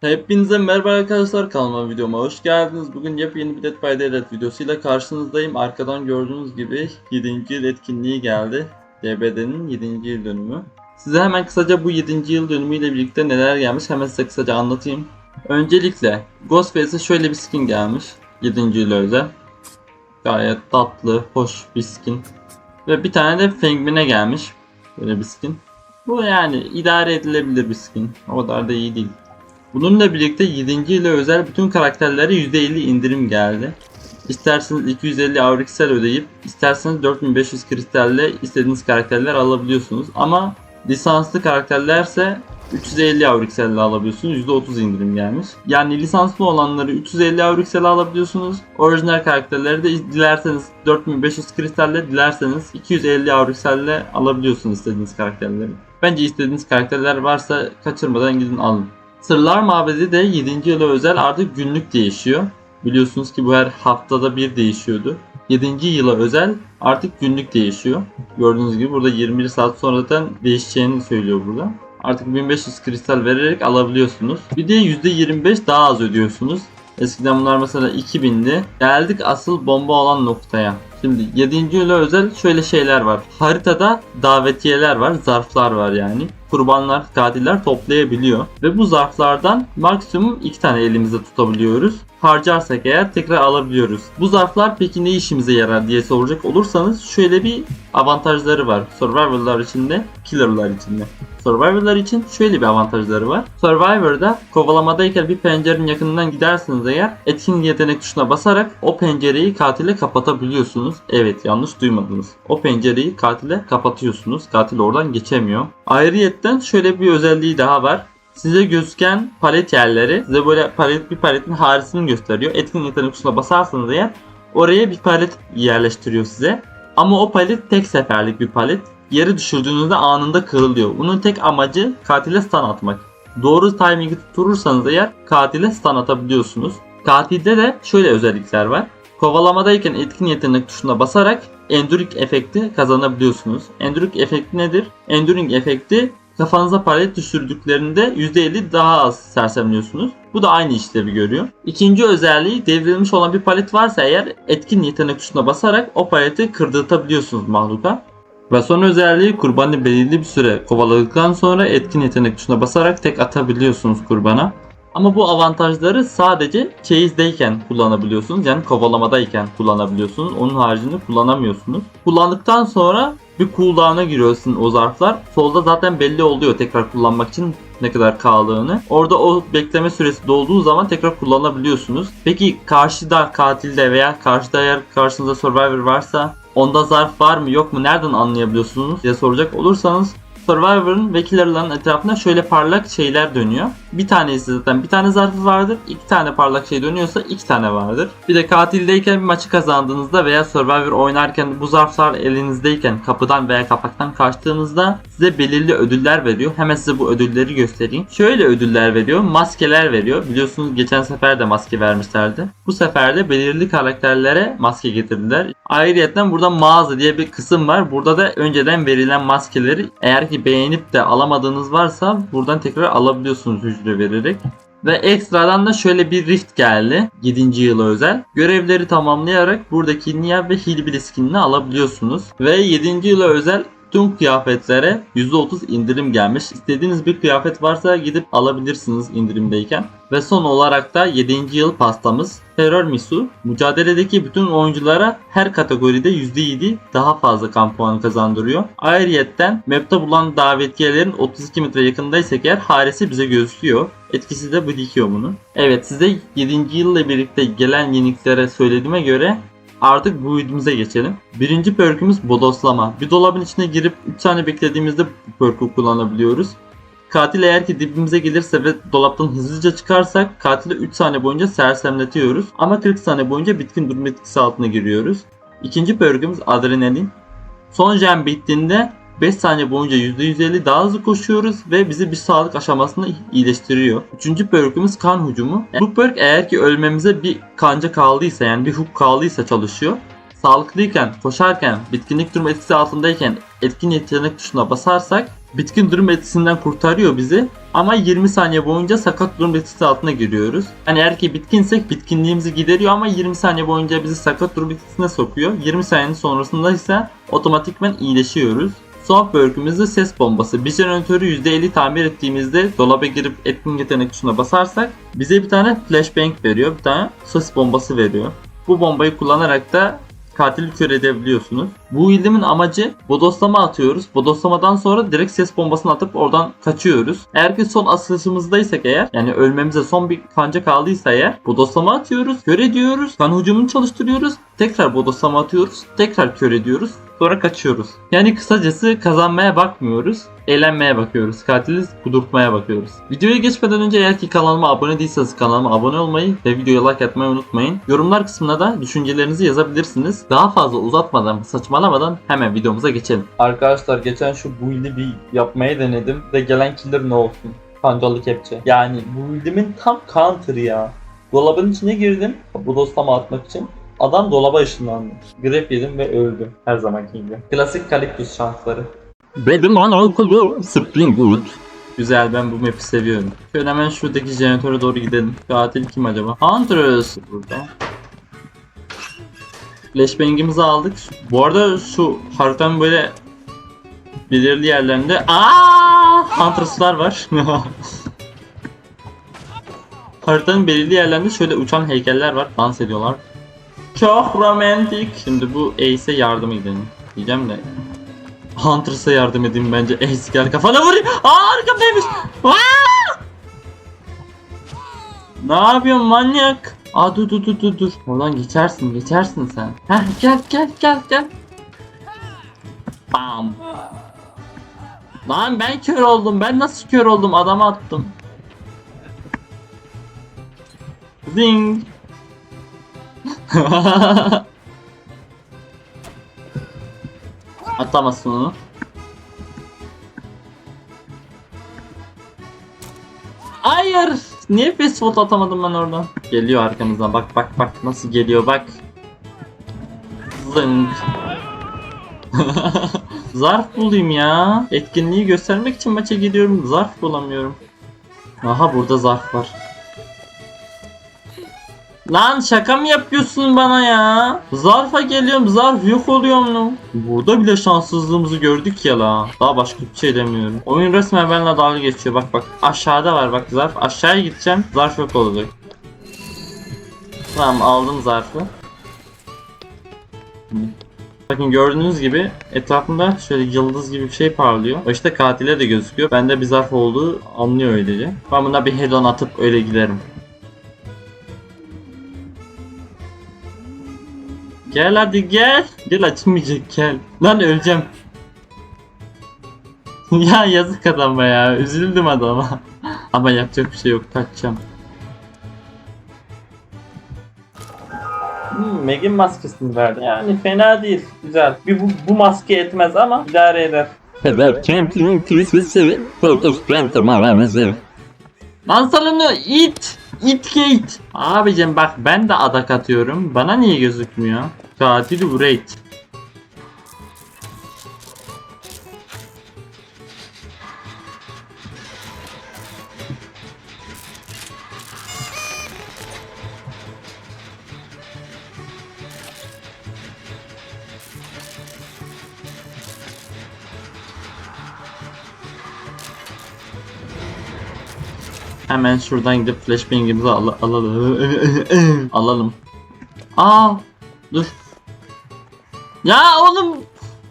Hepinize merhaba arkadaşlar kanalıma videoma hoş geldiniz. Bugün yepyeni bir Dead by Daylight videosuyla karşınızdayım. Arkadan gördüğünüz gibi 7. yıl etkinliği geldi. DBD'nin 7. yıl dönümü. Size hemen kısaca bu 7. yıl dönümüyle birlikte neler gelmiş hemen size kısaca anlatayım. Öncelikle Ghostface'e şöyle bir skin gelmiş. 7. yıl özel. Gayet tatlı, hoş bir skin. Ve bir tane de Fengmin'e gelmiş. Böyle bir skin. Bu yani idare edilebilir bir skin. O kadar da iyi değil. Bununla birlikte 7. ile özel bütün karakterlere %50 indirim geldi. İsterseniz 250 Auriksel ödeyip isterseniz 4500 kristalle istediğiniz karakterler alabiliyorsunuz. Ama lisanslı karakterlerse 350 Auriksel alabiliyorsunuz. %30 indirim gelmiş. Yani lisanslı olanları 350 Auriksel alabiliyorsunuz. Orijinal karakterleri de dilerseniz 4500 kristalle dilerseniz 250 Aurikselle alabiliyorsunuz istediğiniz karakterleri. Bence istediğiniz karakterler varsa kaçırmadan gidin alın. Sırlar Mabedi de 7. yıla özel artık günlük değişiyor. Biliyorsunuz ki bu her haftada bir değişiyordu. 7. yıla özel artık günlük değişiyor. Gördüğünüz gibi burada 21 saat sonradan değişeceğini söylüyor burada. Artık 1500 kristal vererek alabiliyorsunuz. Bir de %25 daha az ödüyorsunuz. Eskiden bunlar mesela 2000'di. Geldik asıl bomba olan noktaya. Şimdi 7. yıla özel şöyle şeyler var. Haritada davetiyeler var, zarflar var yani. Kurbanlar, katiller toplayabiliyor. Ve bu zarflardan maksimum 2 tane elimizde tutabiliyoruz. Harcarsak eğer tekrar alabiliyoruz. Bu zarflar peki ne işimize yarar diye soracak olursanız şöyle bir avantajları var. Survivor'lar için de, killer'lar için de. Survivor'lar için şöyle bir avantajları var. Survivor'da kovalamadayken bir pencerenin yakınından giderseniz eğer etkin yetenek tuşuna basarak o pencereyi katile kapatabiliyorsunuz. Evet yanlış duymadınız. O pencereyi katile kapatıyorsunuz. Katil oradan geçemiyor. Ayrıyetten şöyle bir özelliği daha var. Size gözüken palet yerleri size böyle palet bir paletin harisini gösteriyor. Etkin yetenek tuşuna basarsanız eğer oraya bir palet yerleştiriyor size. Ama o palet tek seferlik bir palet. Yere düşürdüğünüzde anında kırılıyor. Bunun tek amacı katile stun atmak. Doğru timingi tutturursanız eğer katile stun atabiliyorsunuz. Katilde de şöyle özellikler var. Kovalamadayken etkin yetenek tuşuna basarak Enduring efekti kazanabiliyorsunuz. Enduring efekti nedir? Enduring efekti kafanıza palet düşürdüklerinde %50 daha az sersemliyorsunuz. Bu da aynı işlevi görüyor. İkinci özelliği devrilmiş olan bir palet varsa eğer etkin yetenek tuşuna basarak o paleti kırdırtabiliyorsunuz mahluka. Ve son özelliği kurbanı belirli bir süre kovaladıktan sonra etkin yetenek tuşuna basarak tek atabiliyorsunuz kurbana. Ama bu avantajları sadece chase'deyken kullanabiliyorsunuz. Yani kovalamadayken kullanabiliyorsunuz. Onun haricinde kullanamıyorsunuz. Kullandıktan sonra bir cooldown'a giriyorsun o zarflar. Solda zaten belli oluyor tekrar kullanmak için ne kadar kaldığını. Orada o bekleme süresi dolduğu zaman tekrar kullanabiliyorsunuz. Peki karşıda katilde veya karşıda eğer karşınızda survivor varsa onda zarf var mı yok mu nereden anlayabiliyorsunuz diye soracak olursanız Survivor'ın ve Killer'ların etrafında şöyle parlak şeyler dönüyor. Bir tanesi zaten bir tane zarfı vardır. iki tane parlak şey dönüyorsa iki tane vardır. Bir de katildeyken bir maçı kazandığınızda veya Survivor oynarken bu zarflar elinizdeyken kapıdan veya kapaktan kaçtığınızda size belirli ödüller veriyor. Hemen size bu ödülleri göstereyim. Şöyle ödüller veriyor. Maskeler veriyor. Biliyorsunuz geçen sefer de maske vermişlerdi. Bu sefer de belirli karakterlere maske getirdiler. Ayrıca burada mağaza diye bir kısım var. Burada da önceden verilen maskeleri eğer ki beğenip de alamadığınız varsa buradan tekrar alabiliyorsunuz hücre vererek. Ve ekstradan da şöyle bir rift geldi 7. yıla özel. Görevleri tamamlayarak buradaki Nia ve Hillbilly skinini alabiliyorsunuz. Ve 7. yıla özel tüm kıyafetlere %30 indirim gelmiş. İstediğiniz bir kıyafet varsa gidip alabilirsiniz indirimdeyken. Ve son olarak da 7. yıl pastamız Terror Misu. Mücadeledeki bütün oyunculara her kategoride %7 daha fazla kamp puanı kazandırıyor. Ayrıyetten map'te bulunan davetiyelerin 32 metre yakındaysak eğer haresi bize gözüküyor. Etkisi de bu dikiyor bunu. Evet size 7. yılla birlikte gelen yeniliklere söylediğime göre Artık bu videomuza geçelim. Birinci perkümüz bodoslama. Bir dolabın içine girip 3 tane beklediğimizde bu perkü kullanabiliyoruz. Katil eğer ki dibimize gelirse ve dolaptan hızlıca çıkarsak katili 3 saniye boyunca sersemletiyoruz. Ama 40 saniye boyunca bitkin durum etkisi altına giriyoruz. İkinci perkümüz adrenalin. Son jam bittiğinde 5 saniye boyunca %150 daha hızlı koşuyoruz ve bizi bir sağlık aşamasında iyileştiriyor. Üçüncü perkümüz kan hücumu. Perk eğer ki ölmemize bir kanca kaldıysa yani bir hook kaldıysa çalışıyor. Sağlıklıyken, koşarken, bitkinlik durumu etkisi altındayken etkin yetenek tuşuna basarsak bitkin durum etkisinden kurtarıyor bizi. Ama 20 saniye boyunca sakat durum etkisi altına giriyoruz. Hani eğer ki bitkinsek bitkinliğimizi gideriyor ama 20 saniye boyunca bizi sakat durum etkisine sokuyor. 20 saniyenin sonrasında ise otomatikman iyileşiyoruz. Son perk'ümüzde ses bombası. Bir jeneratörü %50 tamir ettiğimizde dolaba girip etkin yetenek tuşuna basarsak bize bir tane flashbang veriyor. Bir tane ses bombası veriyor. Bu bombayı kullanarak da katili kör edebiliyorsunuz. Bu ildimin amacı bodoslama atıyoruz. Bodoslamadan sonra direkt ses bombasını atıp oradan kaçıyoruz. Eğer ki son asılışımızdaysak eğer yani ölmemize son bir kanca kaldıysa eğer bodoslama atıyoruz. Kör ediyoruz. Kan hücumunu çalıştırıyoruz. Tekrar bodoslama atıyoruz. Tekrar kör ediyoruz. Sonra kaçıyoruz. Yani kısacası kazanmaya bakmıyoruz. Eğlenmeye bakıyoruz. Katili kudurtmaya bakıyoruz. Videoya geçmeden önce eğer ki kanalıma abone değilseniz kanalıma abone olmayı ve videoya like atmayı unutmayın. Yorumlar kısmına da düşüncelerinizi yazabilirsiniz. Daha fazla uzatmadan, saçmalamadan hemen videomuza geçelim. Arkadaşlar geçen şu build'i bir yapmaya denedim ve gelen killer ne olsun? Kancalı kepçe. Yani bu build'imin tam counter'ı ya. Dolabın içine girdim bu dostlama atmak için. Adam dolaba ışınlandı. Grep yedim ve öldü. Her zamanki gibi. Klasik Calyptus şansları. Benim anaokulu Springwood. Güzel ben bu map'i seviyorum. Şöyle hemen şuradaki jeneratöre doğru gidelim. Katil kim acaba? Huntress burada. Flashbang'imizi aldık. Bu arada şu haritanın böyle belirli yerlerinde aa Huntress'lar var. haritanın belirli yerlerinde şöyle uçan heykeller var. Dans ediyorlar. Çok romantik. Şimdi bu Ace'e yardım edelim. Diyeceğim de Huntress'a yardım edeyim bence. Ace gel kafana vurayım. Aa arkamdaymış. Ne yapıyorsun manyak? Aa dur dur dur dur dur. Oradan geçersin geçersin sen. Heh gel gel gel gel. Bam. Lan ben kör oldum. Ben nasıl kör oldum? Adama attım. Zing. Atamazsın onu. Hayır. Niye fast food atamadım ben oradan? Geliyor arkamızdan. Bak bak bak nasıl geliyor bak. Zing. Zarf bulayım ya. Etkinliği göstermek için maça gidiyorum. Zarf bulamıyorum. Aha burada zarf var. Lan şaka mı yapıyorsun bana ya? Zarfa geliyorum zarf yok oluyorum lan. Burada bile şanssızlığımızı gördük ya la. Daha başka bir şey demiyorum. Oyun resmen benimle dalga geçiyor. Bak bak aşağıda var bak zarf. Aşağıya gideceğim zarf yok olacak. Tamam aldım zarfı. Bakın gördüğünüz gibi etrafında şöyle yıldız gibi bir şey parlıyor. O işte katile de gözüküyor. Bende bir zarf olduğu anlıyor öylece. Ben buna bir head on atıp öyle giderim. Gel hadi gel. Gel açılmayacak gel. Lan öleceğim. ya yazık adama ya. Üzüldüm adama. Ama yapacak bir şey yok. Kaçacağım. Hmm, Meg'in maskesini verdi. Yani fena değil. Güzel. Bir bu, bu maske etmez ama idare eder. Lan salonu it. It gate. Abicim bak ben de adak atıyorum. Bana niye gözükmüyor? Katil Wraith. Hemen şuradan gidip flashbang'imizi al alalım. alalım. Aa, dur. Ya oğlum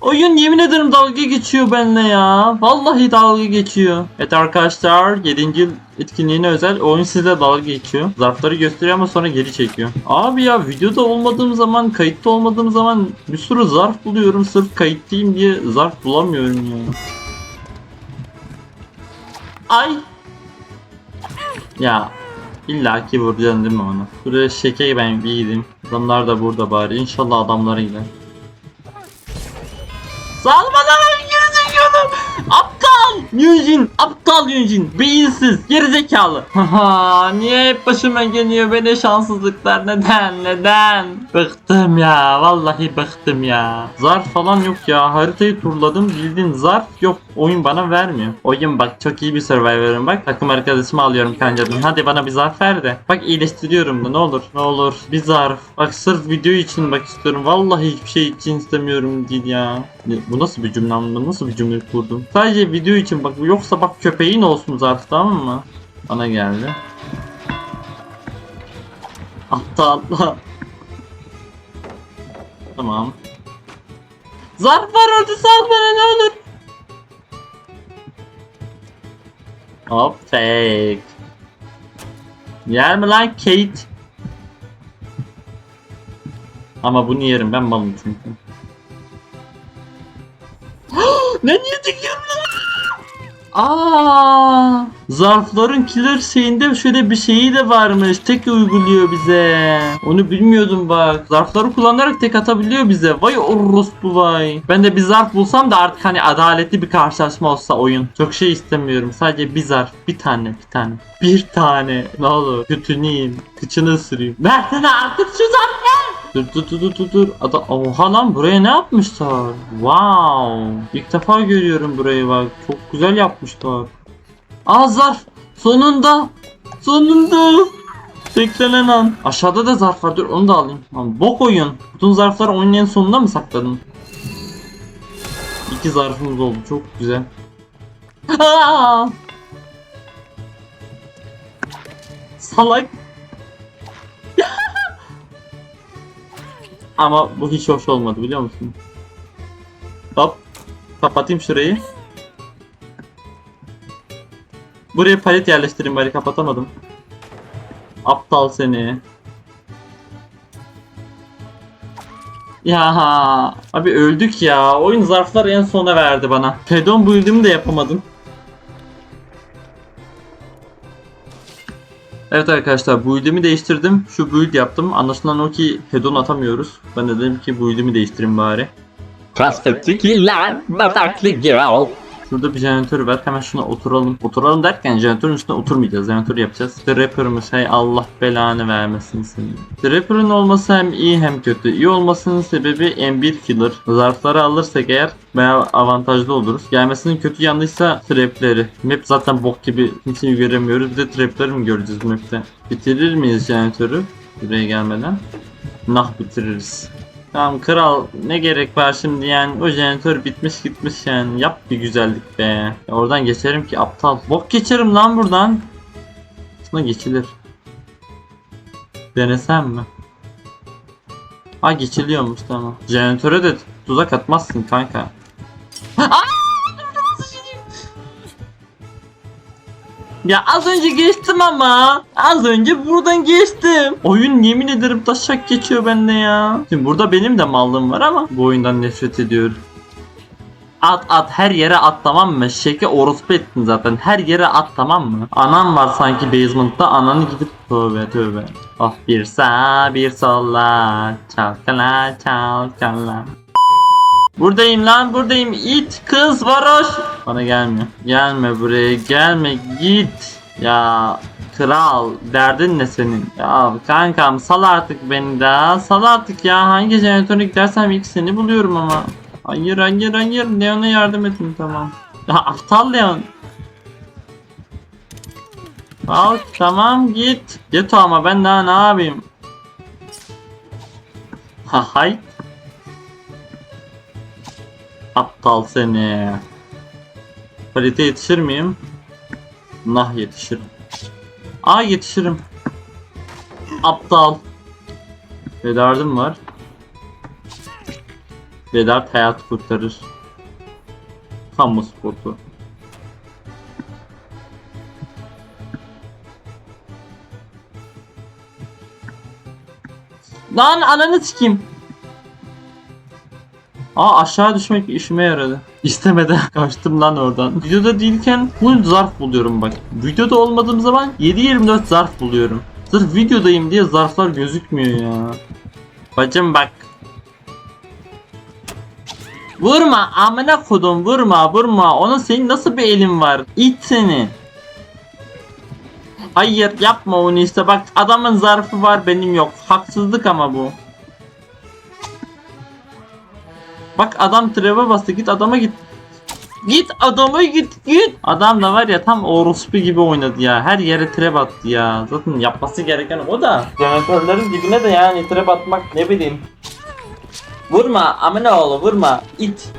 oyun yemin ederim dalga geçiyor benimle ya. Vallahi dalga geçiyor. Evet arkadaşlar 7. yıl etkinliğine özel oyun size dalga geçiyor. Zarfları gösteriyor ama sonra geri çekiyor. Abi ya videoda olmadığım zaman, kayıtta olmadığım zaman bir sürü zarf buluyorum. Sırf kayıttayım diye zarf bulamıyorum ya. Ay ya illa ki vuracaksın değil mi onu? Buraya şekeyi ben bir gideyim. Adamlar da burada bari. İnşallah adamları gider. Salma lan gerizekalı! Aptal! Yunjin aptal Yunjin beyinsiz gerizekalı. Haha niye hep başıma geliyor böyle şanssızlıklar neden neden? Bıktım ya vallahi bıktım ya. Zarf falan yok ya haritayı turladım bildiğin zarf yok oyun bana vermiyor. Oyun bak çok iyi bir survivor'ım bak takım arkadaşımı alıyorum kancadan hadi bana bir zarf ver de. Bak iyileştiriyorum da ne olur ne olur bir zarf. Bak sırf video için bak istiyorum vallahi hiçbir şey için istemiyorum değil ya. Bu nasıl bir cümle? Bu nasıl bir cümle kurdum? Sadece video için bak yoksa bak köpeğin olsun zarf tamam mı? Bana geldi. Atla atla. Tamam. Zarf var orada sal bana ne olur. Hop fake. Yer mi lan Kate? Ama bunu yerim ben malım çünkü. ne niye çekiyorum Aa, zarfların killer şeyinde şöyle bir şeyi de varmış. Tek uyguluyor bize. Onu bilmiyordum bak. Zarfları kullanarak tek atabiliyor bize. Vay orospu vay. Ben de bir zarf bulsam da artık hani adaletli bir karşılaşma olsa oyun. Çok şey istemiyorum. Sadece bir zarf. Bir tane, bir tane. Bir tane. Ne olur. Götünü yiyeyim. Kıçını ısırayım. Versene artık şu zarfı. Dur dur dur dur dur. Ada Oha lan buraya ne yapmışlar? Wow. İlk defa görüyorum burayı bak. Çok güzel yapmışlar. Aa zarf. Sonunda. Sonunda. Beklenen an. Aşağıda da zarf var. Dur onu da alayım. Lan bok oyun. Bütün zarfları oyunun sonunda mı sakladın? İki zarfımız oldu. Çok güzel. Salak. Ama bu hiç hoş olmadı biliyor musun? Hop. Kapatayım şurayı. Buraya palet yerleştireyim bari kapatamadım. Aptal seni. Ya abi öldük ya. Oyun zarflar en sona verdi bana. Pedon build'imi de yapamadım. Evet arkadaşlar build'imi değiştirdim. Şu build yaptım. Anlaşılan o ki hedon atamıyoruz. Ben de dedim ki build'imi değiştireyim bari. Prostitutki lan, bataklı girl. Şurada bir jeneratör var. Hemen şuna oturalım. Oturalım derken jeneratörün üstüne oturmayacağız. Jeneratör yapacağız. Trapper'ımız hey Allah belanı vermesin seni. Trapper'ın olması hem iyi hem kötü. İyi olmasının sebebi M1 killer. Zarfları alırsak eğer bayağı avantajlı oluruz. Gelmesinin kötü yanlıysa trapleri. Map zaten bok gibi kimseyi göremiyoruz. Bir de trapleri mi göreceğiz map'te? Bitirir miyiz jeneratörü? Buraya gelmeden. Nah bitiririz. Tamam kral ne gerek var şimdi yani o jeneratör bitmiş gitmiş yani yap bir güzellik be. Oradan geçerim ki aptal. Bok geçerim lan buradan. Aslında geçilir. Denesem mi? Ha geçiliyormuş tamam. Jeneratöre de tuzak atmazsın kanka. Ya az önce geçtim ama. Az önce buradan geçtim. Oyun yemin ederim taşak geçiyor bende ya. Şimdi burada benim de mallım var ama bu oyundan nefret ediyorum. At at her yere at tamam mı? Şeke orospu ettin zaten. Her yere at tamam mı? Anam var sanki basement'ta. Ananı gidip tövbe tövbe. Ah bir sağ bir sola. Çalkala çalkala. Buradayım lan buradayım it kız varoş. Bana gelmiyor. Gelme buraya gelme git. Ya kral derdin ne senin? Ya kankam sal artık beni de sal artık ya hangi jeneratöre gidersem ilk seni buluyorum ama. Hayır hayır hayır Leon'a yardım edin tamam. Ya aptal Leon. Al tamam git. Git ama ben daha ne yapayım? Ha hay. Aptal seni. Palete yetişir miyim? Nah yetişirim. Aa yetişirim. Aptal. Bedardım var. Bedard hayat kurtarır. Kamu spotu. Lan ananı sikeyim. Aa aşağı düşmek işime yaradı. İstemeden kaçtım lan oradan. Videoda değilken full zarf buluyorum bak. Videoda olmadığım zaman 7-24 zarf buluyorum. Sırf videodayım diye zarflar gözükmüyor ya. Bacım bak. Vurma amına kodum vurma vurma. Onun senin nasıl bir elin var? İt seni. Hayır yapma onu işte bak adamın zarfı var benim yok. Haksızlık ama bu. Bak adam treve bastı git adama git. Git adama git git. Adam da var ya tam orospu gibi oynadı ya. Her yere trap attı ya. Zaten yapması gereken o da. Jeneratörlerin dibine de yani trap atmak ne bileyim. Vurma amına oğlu vurma it.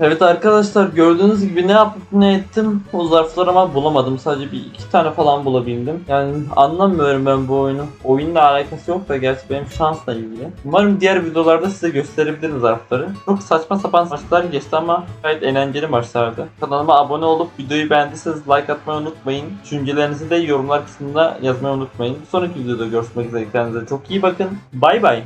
Evet arkadaşlar gördüğünüz gibi ne yapıp ne ettim o zarfları ama bulamadım. Sadece bir iki tane falan bulabildim. Yani anlamıyorum ben bu oyunu. Oyunla alakası yok da gerçi benim şansla ilgili. Umarım diğer videolarda size gösterebilirim zarfları. Çok saçma sapan maçlar geçti ama gayet eğlenceli maçlardı. Kanalıma abone olup videoyu beğendiyseniz like atmayı unutmayın. Düşüncelerinizi de yorumlar kısmında yazmayı unutmayın. Bir sonraki videoda görüşmek üzere. Kendinize çok iyi bakın. Bay bay